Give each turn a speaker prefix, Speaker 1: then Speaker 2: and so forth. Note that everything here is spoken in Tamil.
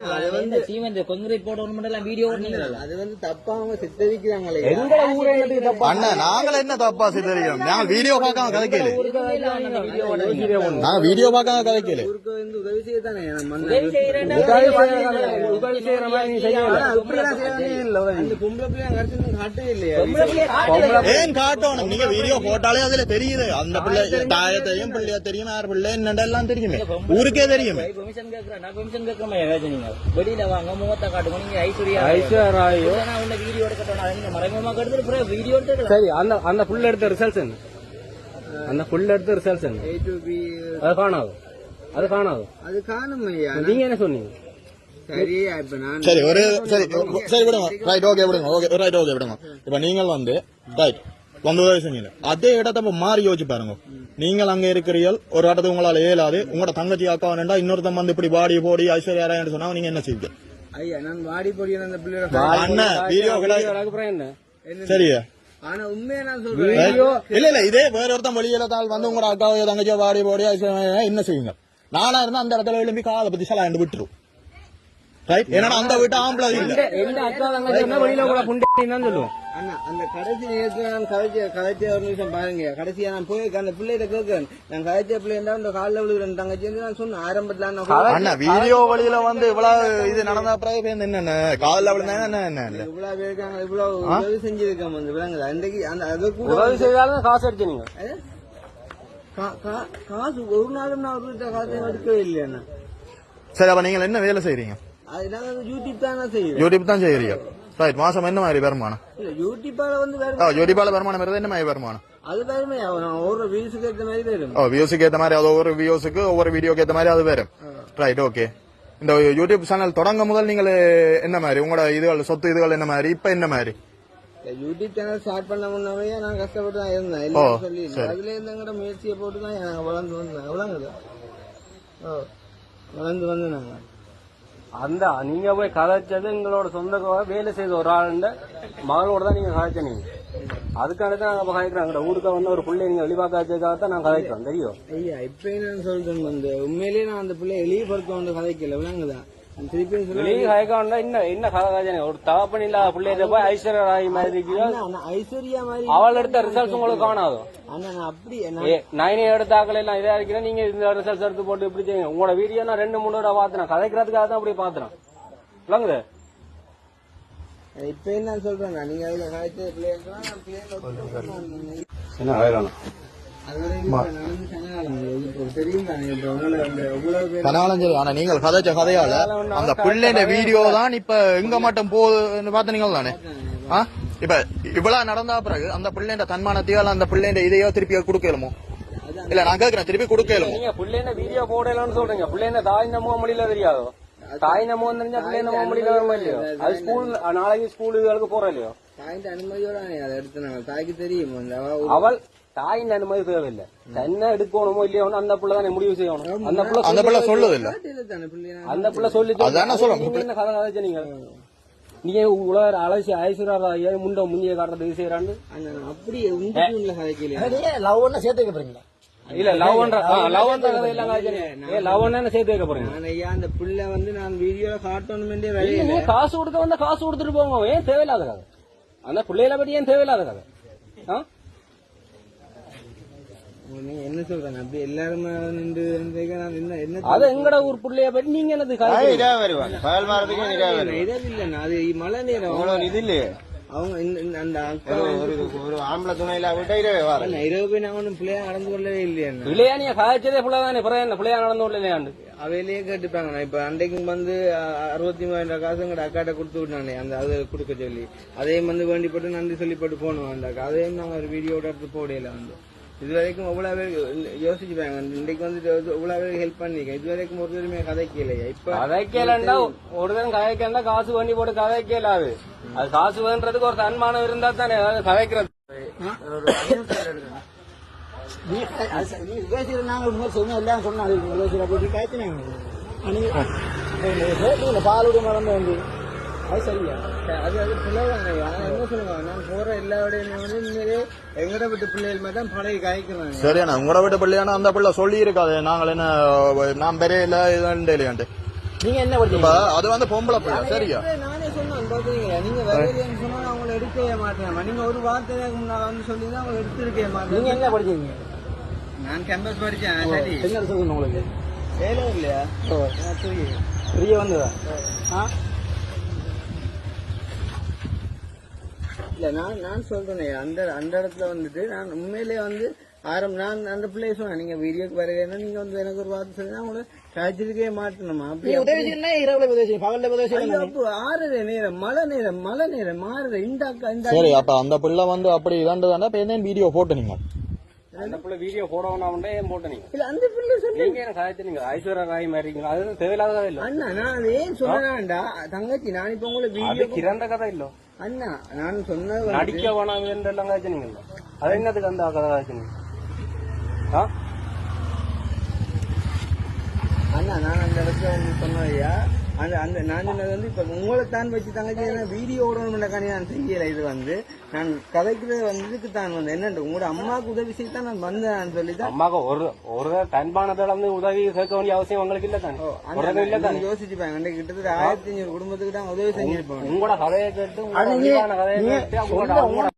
Speaker 1: அது வந்து சீமெண்ட் கொங்கிரீட் போடணும் எல்லாம் வீடியோ ஓடுனீங்களா
Speaker 2: அது வந்து தப்பா அவங்க சித்தரிக்கிறாங்களே.
Speaker 3: எங்கட ஊரே தப்பா
Speaker 4: அண்ணா நாங்கள் என்ன தப்பா சித்தரிக்கிறோம்? நாங்கள் வீடியோ பார்க்காம கதைக்கல. நாங்க வீடியோ பார்க்காம கதைக்கல.
Speaker 2: ஊருக்கு வந்து உதவி
Speaker 1: உதவி
Speaker 3: செய்யற மாதிரி நீ செய்யல
Speaker 2: அந்த பொம்பளை காட்டவே இல்லையா.
Speaker 4: ஏன் காட்டணும்? நீங்க வீடியோ போட்டாலே அதுல தெரியுது. அந்த பிள்ளை தாய தெரியும் பிள்ளைய தெரியும். யார் பிள்ளை என்னெல்லாம் தெரியுமே. ஊருக்கே தெரியுமே.
Speaker 1: கேக்குறேன். நான் கேட்காம ஏதாச்சும் நீங்க. வெளியில வாங்க முகத்தை காட்டுங்க. நீங்க ஐஸ்வர்யா
Speaker 3: ஐஸ்வர்யா ராயோ?
Speaker 1: நான் உன்னை வீடியோ எடுக்கட்டும். நீங்க மறைமுகமா அப்புறம் வீடியோ எடுத்துக்கலாம்.
Speaker 3: சரி அந்த அந்த புள்ள எடுத்த ரிசல்ட்ஸ் என்ன? அந்த புள்ள எடுத்த ரிசல்ட்ஸ் என்ன?
Speaker 2: A to B,
Speaker 3: அது காணாது. அது காணாது.
Speaker 2: அது காணும் ஐயா
Speaker 3: நீங்க என்ன சொன்னீங்க?
Speaker 2: சரியா இப்ப நான்
Speaker 4: சரி ஒரு சரி சரி விடுங்க. ரைட் ஓகே விடுங்க. ஓகே ரைட் ஓகே விடுங்க. இப்ப நீங்கள் வந்து ரைட் வந்து உதவி செஞ்சீங்க. அதே இடத்த இப்ப மாறி யோசிச்சு பாருங்க. நீங்கள் அங்க இருக்கிறீர்கள் ஒரு இடத்துக்கு உங்களால இயலாது உங்களோட தங்கச்சி அக்கா வேண்டா இன்னொருத்தன் வந்து இப்படி பாடி போடி ஐஸ்வர்யா ராயன்னு சொன்னா நீங்க என்ன செய்வீங்க?
Speaker 2: ஐயா நான் வாடி பொடியான அந்த பிள்ளையோட
Speaker 4: சரியா?
Speaker 2: ஆனா உண்மையா நான் சொல்றேன்.
Speaker 4: Right? இல்ல இல்ல இதே வேற ஒருத்தன் வெளியில தாள் வந்து உங்களோட அக்காவையோ தங்கச்சியோ பாடி போடி ஐஸ்வர்யா என்ன செய்வீங்க? நானா இருந்தா அந்த இடத்துல எழும்பி காலை பத்தி சலாண்டு விட்டுரும். ரைட் ஏன்னா அந்த வீட்டு ஆம்பளை இல்ல
Speaker 3: எந்த அக்கா தங்கச்சி இருந்தா வெளியில கூட புண்டேன்னு தான் சொல்லுவோம்.
Speaker 2: அண்ணா அந்த கடைசி நேரத்துல நான் கதைச்ச கதைச்ச ஒரு நிமிஷம் பாருங்க. கடைசியா நான் போய் அந்த பிள்ளைகிட்ட கேட்கிறேன். நான் கதைச்ச பிள்ளைண்டா இந்த காலில் விழுகிறேன் தங்கச்சி நான் சொன்னேன். ஆரம்பத்துல நான்
Speaker 4: அண்ணா வீடியோ வழியில வந்து இவ்வளவு இது நடந்த பிறகு இப்ப என்ன காதல விழுந்தா என்ன என்ன
Speaker 2: இவ்வளவு பேருக்காங்க இவ்வளவு உதவி செஞ்சிருக்கோம் வந்து விளங்குது அன்றைக்கு அந்த அது கூட
Speaker 3: உதவி செய்தாலும் காசு அடிச்சு நீங்க.
Speaker 2: அது? கா- கா- காசு ஒரு நாளும் நான் ஒரு காசை எடுக்கவே இல்லையா
Speaker 4: சரி அப்ப நீங்க என்ன வேலை
Speaker 2: நாங்க யூடியூப் தான்
Speaker 4: செய்யறீங்க ரைட் மாசம் என்ன மாதிரி வருமானம்
Speaker 2: இல்ல யூடியூப்பால வந்து
Speaker 4: யூடியூப்பால வருமானம் வருது என்ன மாதிரி வருமானம்
Speaker 2: அது வேறுமே நான் ஒரு வீல்ஸுக்கு ஏற்ற மாதிரி வரும்
Speaker 4: ஓ வியூஸுக்கு ஏத்த மாதிரி அது ஒவ்வொரு வியூஸுக்கு ஒவ்வொரு வீடியோக்கு ஏத்த மாதிரி அது வரும் ரைட் ஓகே இந்த யூடியூப் சேனல் தொடங்க முதல் நீங்கள் என்ன மாதிரி உங்களோட இதுகள் சொத்து இதுகள் என்ன மாதிரி இப்ப என்ன மாதிரி
Speaker 2: யூடியூப் சேனல் ஸ்டார்ட் பண்ண முன்னவே நான் கஷ்டப்பட்டு தான் இருந்தேன் சொல்லி இல்லை.
Speaker 4: சரி.
Speaker 2: அதுல இருந்து எங்கட முயற்சியை போட்டு தான் வளர்ந்து ஓ வளர்ந்து வந்து நாங்க
Speaker 3: அந்த நீங்க போய் கதைச்சது எங்களோட சொந்த வேலை செய்த ஒரு ஆளுண்ட மகளோட தான் நீங்க கதைச்ச நீங்க. தான் நாங்க கதைக்கிறோம் ஊருக்கு வந்து ஒரு பிள்ளை நீங்க வெளிப்பாக்க வச்சதுக்காக தான் நாங்க கதைக்கிறோம் தெரியும்
Speaker 2: ஐயா இப்ப நான் சொல்றேன் வந்து உண்மையிலேயே நான் அந்த பிள்ளைய எளியப்படுத்த வந்து கதைக்கல
Speaker 3: விளங்குதான் ஒரு தகப்பன் இல்லாத பிள்ளைய போய் ஐஸ்வர்யா ராய் மாதிரி
Speaker 2: ஐஸ்வர்யா மாதிரி
Speaker 3: அவள் எடுத்த ரிசல்ட்ஸ் உங்களுக்கு காணாதோ?
Speaker 2: அண்ணா நான் அப்படி
Speaker 3: நைனே எடுத்தாக்கள் எல்லாம் இதா இருக்கிறேன். நீங்க இந்த ரிசல்ட்ஸ் எடுத்து போட்டு இப்படி செய்யுங்க. உங்களோட வீடியோ நான் ரெண்டு மூணு தடவை பாத்துறேன் கதைக்கிறதுக்காக தான் அப்படி பாத்துறேன் விளங்குது?
Speaker 2: நான் இப்ப என்ன சொல்றேன் நான் நீங்க அதுல கதைச்ச பிள்ளைங்க நான் பிள்ளைங்க
Speaker 3: என்ன கதைக்கணும்
Speaker 2: அது வரைக்கும் நடந்து சங்கடம் இப்போ தெரியும் தானே இப்போ உங்களை அந்த இவ்வளவு பேர்
Speaker 4: கனாலும் சரி ஆனா நீங்கள் கதைச்ச கதையால அந்த பிள்ளைன்ற வீடியோ தான் இப்ப எங்க மட்டும் போகுதுன்னு பாத்தீங்க தானே? இப்ப இவ்வளவு நடந்தா பிறகு அந்த பிள்ளைன்ற தன்மானத்தையோ அந்த பிள்ளைன்ற இதையோ திருப்பி கொடுக்கலுமோ? இல்ல நான் கேக்குறேன் திருப்பி கொடுக்கலுமோ?
Speaker 3: நீங்க பிள்ளைன வீடியோ போடலாம்னு சொல்றீங்க. பிள்ளைன தாய் நம்ம மொழியில தெரியாதோ? தாய் நம்ம தெரிஞ்சா பிள்ளை நம்ம மொழியில வருமா இல்லையோ? அது ஸ்கூல் நாளைக்கு ஸ்கூல் இதுகளுக்கு போறோம் இல்லையோ?
Speaker 2: தாய்ந்த அனுமதியோட அதை எடுத்து நாங்கள் தாய்க்கு தெரியும்.
Speaker 3: அவள் தாயின் அனுமதி தேவையில்லை. தன்னை எடுக்கணுமோ இல்லையோ அந்த பிள்ளை தானே முடிவு செய்யணும். அந்த பிள்ளை
Speaker 4: அந்த பிள்ளை சொல்லுது இல்ல?
Speaker 2: காட்டில தானே பிள்ளை நான்
Speaker 3: அந்த பிள்ளை சொல்லி
Speaker 4: அதானே சொல்றேன்.
Speaker 3: நீங்க என்ன கதை கதைச்ச நீங்க? நீங்க உலக அலசி ஐஸ்வர்யா முண்ட முந்திய காட்டுறது இது செய்யறான்னு?
Speaker 2: அண்ணா, நான் அப்படியே உங்க டூன்ல கதைக்கலையா?
Speaker 1: லவ் ஒண்ணு சேர்த்து வைக்க போறீங்களா
Speaker 3: இல்ல லவ் பண்ற லவ் பண்ற கதை எல்லாம் காய்ச்சல் ஏ லவ் என்ன சேர்த்து வைக்க போறீங்க?
Speaker 2: நான் ஐயா அந்த பிள்ளை வந்து நான்
Speaker 3: இல்ல,
Speaker 2: வரையில
Speaker 3: நீங்க காசு கொடுக்க வந்தா காசு கொடுத்துட்டு போங்க. ஏன் தேவையில்லாத கதை? அந்த பிள்ளைகளை பத்தி ஏன் தேவையில்லாத கதை? ஆ?
Speaker 2: நீங்க என்ன சொல்றேன்? அப்படி எல்லாருமே நின்று இருந்தீங்க நான் என்ன என்ன
Speaker 3: அது எங்கட ஊர் பிள்ளைய பத்தி நீங்க என்னது கதை
Speaker 2: இரவில்லைண்ணா அது மழை நேரம்.
Speaker 5: இது இல்லையே?
Speaker 2: அவங்க இந்த- அந்த அக்கா
Speaker 5: ஒரு ஆம்பளை துணையில விட்டா இரவே வார
Speaker 2: இரவு போய் நான் ஒன்றும் பிள்ளையா நடந்து கொள்ளவே இல்லையா
Speaker 3: பிள்ளையா நீங்க கதைச்சதே பிள்ளை தானே பிறகு என்ன? பிள்ளையா நடந்து இல்லையாண்டு
Speaker 2: அவையிலேயே கேட்டுப்பாங்க. நான் இப்ப அன்றைக்கு வந்து அ- அறுபத்தி மூவாயிரம் காசு எங்கட அக்காட்ட கொடுத்து விட்டானே. அந்த அது கொடுக்க சொல்லி. அதையும் வந்து வேண்டிப்பட்டு நன்றி சொல்லிப்பட்டு போனோம் அந்த அதையும் நாங்க ஒரு வீடியோட எடுத்து போடையில வந்து. இது வரைக்கும் எவ்வளவு பேர் யோசிச்சுப்பாங்க இன்றைக்கு வந்து இவ்வளவு பேர் ஹெல்ப் பண்ணிருக்கேன் இது வரைக்கும் ஒரு பேருமே கதைக்கலையா இப்ப
Speaker 3: கதைக்கலண்டா ஒரு தரம் கதைக்கலண்டா காசு பண்ணி போட்டு கதைக்கலாது அது காசு வேண்டதுக்கு ஒரு தன்மானம் இருந்தா தானே அதாவது கதைக்கிறது.
Speaker 1: நாங்கள் சொன்ன எல்லாம் சொன்னாங்க பாலுடைய மறந்து வந்து. அது சரியா.
Speaker 2: அது அது பிள்ளைவாங்க ஆனா என்ன சொல்லுவாங்க? நான் போற எல்லா விடையும் வந்து உண்மையிலே எங்கட விட்டு பிள்ளைகள் மாதிரி தான் பழகி காய்க்கிறாங்க.
Speaker 4: சரியாண்ணா உங்களோட வீட்டு பிள்ளையானா அந்த பிள்ளை சொல்லி இருக்காது நாங்கள் என்ன நான் பெரிய இல்ல இதுன்னு இல்லையாண்டு
Speaker 1: நீங்க என்ன படிச்சீங்க
Speaker 4: அது வந்து பொம்பளை பிள்ளை சரியா?
Speaker 2: நானே சொன்னேன் பாத்தீங்க நீங்க வரலைன்னு சொன்னா நான் உங்களை எடுக்கவே மாட்டேன். நீங்க ஒரு வார்த்தை முன்னாடி வந்து சொல்லி தான் உங்களை எடுத்துருக்கவே
Speaker 1: நீங்க
Speaker 2: மாட்டேன்
Speaker 1: என்ன படிச்சீங்க?
Speaker 2: நான் கேம்பஸ் படிச்சேன் சரி
Speaker 1: என்ன சொல்லுங்க உங்களுக்கு?
Speaker 2: வேலை இல்லையா சரி
Speaker 1: ஃப்ரீயா வந்ததா? ஆ?
Speaker 2: இல்ல நான் நான் சொல்றேனே. அந்த அந்த இடத்துல வந்துட்டு நான் உண்மையிலேயே வந்து ஆரம் நான் அந்த பிள்ளைய சொன்னேன். நீங்க வீடியோக்கு வரலைன்னா நீங்க வந்து எனக்கு ஒரு வார்த்தை சொல்லி உங்களை காய்ச்சிருக்கவே மாட்டணுமா? அப்படி
Speaker 1: நீ உதவி இரவுல பகல்ல
Speaker 2: நேரம் மழை நேரம் மழை நேரம் மாறுற இந்த அக்கா இந்த
Speaker 4: சரி அப்ப அந்த பிள்ளை வந்து அப்படி இப்ப என்ன வீடியோ போட்டு நீங்க.
Speaker 3: அந்த பிள்ளை வீடியோ போடணும்னா ஏன் போட்ட நீங்க?
Speaker 2: இல்ல அந்த பிள்ளை சொல்லி
Speaker 3: நீங்க என்ன கதைச்சு நீங்க? ஐஸ்வர்யா ராய் மாதிரி இருக்கீங்க. அது தேவையில்லாத கதை இல்ல?
Speaker 2: அண்ணா நான் ஏன் சொன்னேன்டா தங்கச்சி நான் இப்ப உங்களை வீடியோ
Speaker 3: கிறந்த கதை இல்ல.
Speaker 2: அண்ணா நான் சொன்னது
Speaker 3: நடிக்க வேணாம் என்றெல்லாம் கதைச்சு நீங்க. அது என்னதுக்கு அந்த கதை கதைச்சு நீங்க? ஆ?
Speaker 2: அண்ணா நான் அந்த இடத்துல சொன்னதையா அந்த அந்த நான் சொன்னது வந்து இப்ப உங்களை தான் வச்சு தங்கச்சி வீடியோ ஓடணும்னாக்காண்டி நான் செய்யல. இது வந்து நான் கதைக்கிறது வந்ததுக்கு தான் வந்து என்னண்டு உங்களோட அம்மாவுக்கு உதவி செய்ய தான் நான் வந்தேன் சொல்லி தான்
Speaker 3: அம்மாக்கு ஒரு ஒரு தன்பானத்துல வந்து உதவி கேட்க வேண்டிய அவசியம் உங்களுக்கு இல்ல தானே? இல்ல தானே?
Speaker 2: யோசிச்சுப்பாங்க கிட்டத்தட்ட ஆயிரத்தி அஞ்சூறு குடும்பத்துக்கு தான் உதவி செஞ்சிருப்போம்
Speaker 3: உங்களோட கதையை கேட்டு உங்களோட கதையை கேட்டு உங்களோட